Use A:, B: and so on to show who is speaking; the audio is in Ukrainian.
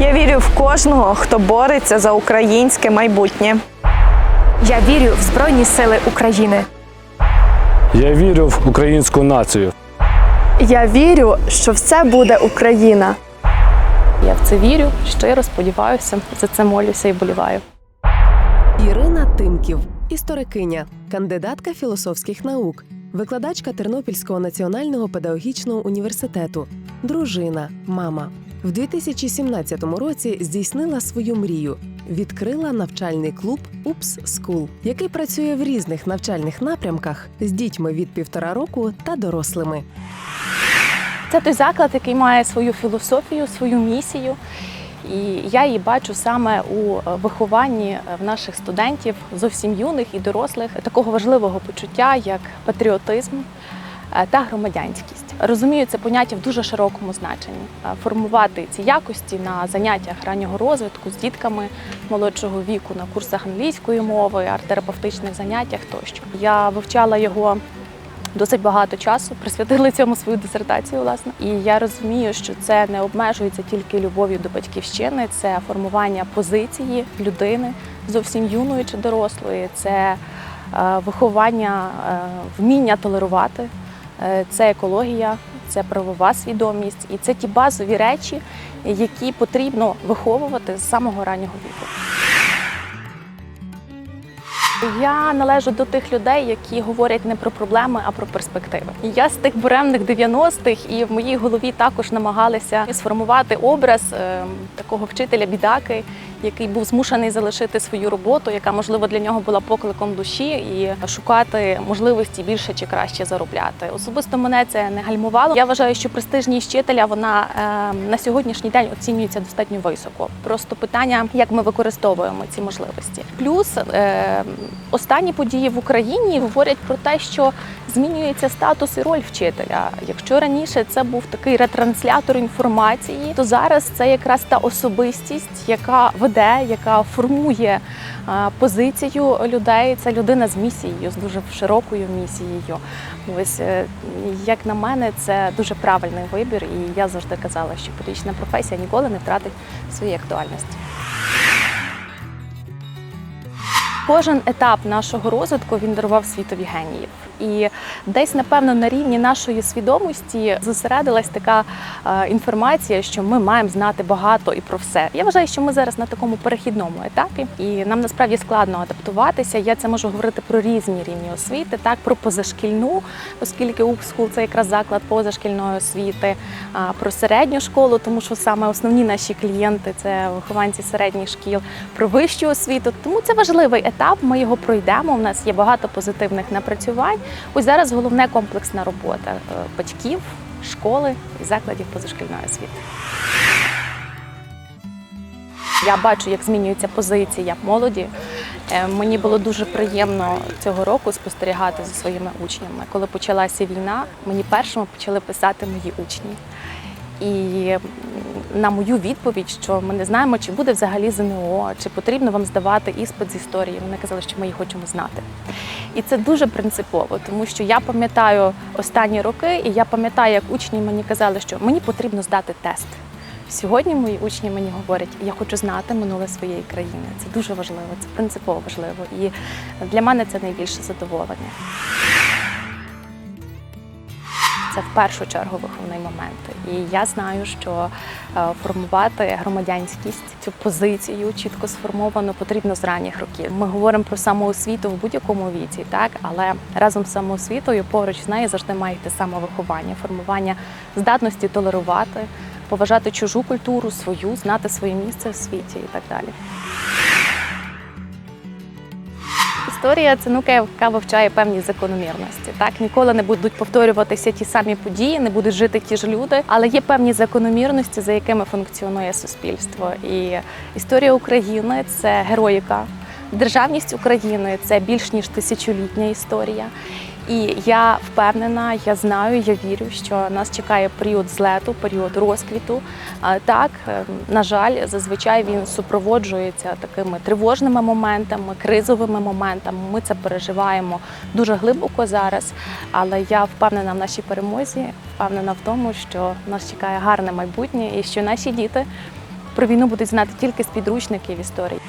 A: Я вірю в кожного, хто бореться за українське майбутнє.
B: Я вірю в Збройні Сили України.
C: Я вірю в українську націю.
D: Я вірю, що все буде Україна.
E: Я в це вірю, щиро сподіваюся, за це молюся і боліваю.
F: Ірина Тимків, історикиня, кандидатка філософських наук, викладачка Тернопільського національного педагогічного університету, дружина, мама. В 2017 році здійснила свою мрію. Відкрила навчальний клуб УПС Скул, який працює в різних навчальних напрямках з дітьми від півтора року та дорослими.
E: Це той заклад, який має свою філософію, свою місію. І я її бачу саме у вихованні в наших студентів, зовсім юних і дорослих, такого важливого почуття, як патріотизм та громадянськість. Розумію це поняття в дуже широкому значенні. Е, Формувати ці якості на заняттях раннього розвитку з дітками молодшого віку на курсах англійської мови, арт-терапевтичних заняттях тощо. Я вивчала його досить багато часу, присвятили цьому свою дисертацію, власне. І я розумію, що це не обмежується тільки любов'ю до батьківщини, це формування позиції людини, зовсім юної чи дорослої, це е, виховання, е, вміння толерувати, е, це екологія, це правова свідомість, і це ті базові речі, які потрібно виховувати з самого раннього віку. Я належу до тих людей, які говорять не про проблеми, а про перспективи. Я з тих буремних 90-х, і в моїй голові також намагалися сформувати образ е, такого вчителя бідаки, який був змушений залишити свою роботу, яка можливо для нього була покликом душі, і шукати можливості більше чи краще заробляти. Особисто мене це не гальмувало. Я вважаю, що престижність вчителя вона е, на сьогоднішній день оцінюється достатньо високо. Просто питання, як ми використовуємо ці можливості. Плюс е, останні події в Україні говорять про те, що змінюється статус і роль вчителя. Якщо раніше це був такий ретранслятор інформації, то зараз це якраз та особистість, яка веде, яка формує е, позицію людей. Це людина з місією, з дуже широкою місією. Ось е, як на мене, це дуже правильний вибір, і я завжди казала, що педагогічна професія ніколи не втратить своєї актуальності. Кожен етап нашого розвитку він дарував світові геніїв. І десь, напевно, на рівні нашої свідомості зосередилась така е, інформація, що ми маємо знати багато і про все. Я вважаю, що ми зараз на такому перехідному етапі, і нам насправді складно адаптуватися. Я це можу говорити про різні рівні освіти, так про позашкільну, оскільки УПСКУЛ – це якраз заклад позашкільної освіти, про середню школу, тому що саме основні наші клієнти це вихованці середніх шкіл, про вищу освіту. Тому це важливий етап. Ми його пройдемо. У нас є багато позитивних напрацювань. Ось зараз головне комплексна робота е, батьків, школи і закладів позашкільної освіти. Я бачу, як змінюється позиція молоді. Е, Мені було дуже приємно цього року спостерігати за своїми учнями. Коли почалася війна, мені першими почали писати мої учні. І на мою відповідь, що ми не знаємо, чи буде взагалі ЗНО, чи потрібно вам здавати іспит з історії. Вони казали, що ми її хочемо знати. І це дуже принципово, тому що я пам'ятаю останні роки, і я пам'ятаю, як учні мені казали, що мені потрібно здати тест. Сьогодні мої учні мені говорять, я хочу знати минуле своєї країни. Це дуже важливо, це принципово важливо. І для мене це найбільше задоволення. Це в першу чергу виховний момент. І я знаю, що е, формувати громадянськість, цю позицію чітко сформовану потрібно з ранніх років. Ми говоримо про самоосвіту в будь-якому віці, так але разом з самоосвітою поруч з нею завжди має йти самовиховання, формування здатності толерувати, поважати чужу культуру, свою, знати своє місце в світі і так далі. Історія це наука, яка вивчає певні закономірності. Так ніколи не будуть повторюватися ті самі події, не будуть жити ті ж люди, але є певні закономірності, за якими функціонує суспільство. І історія України це героїка. Державність України це більш ніж тисячолітня історія. І я впевнена, я знаю, я вірю, що нас чекає період злету, період розквіту. Так, е, на жаль, зазвичай він супроводжується такими тривожними моментами, кризовими моментами. Ми це переживаємо дуже глибоко зараз. Але я впевнена в нашій перемозі, впевнена в тому, що нас чекає гарне майбутнє і що наші діти про війну будуть знати тільки з підручників історії.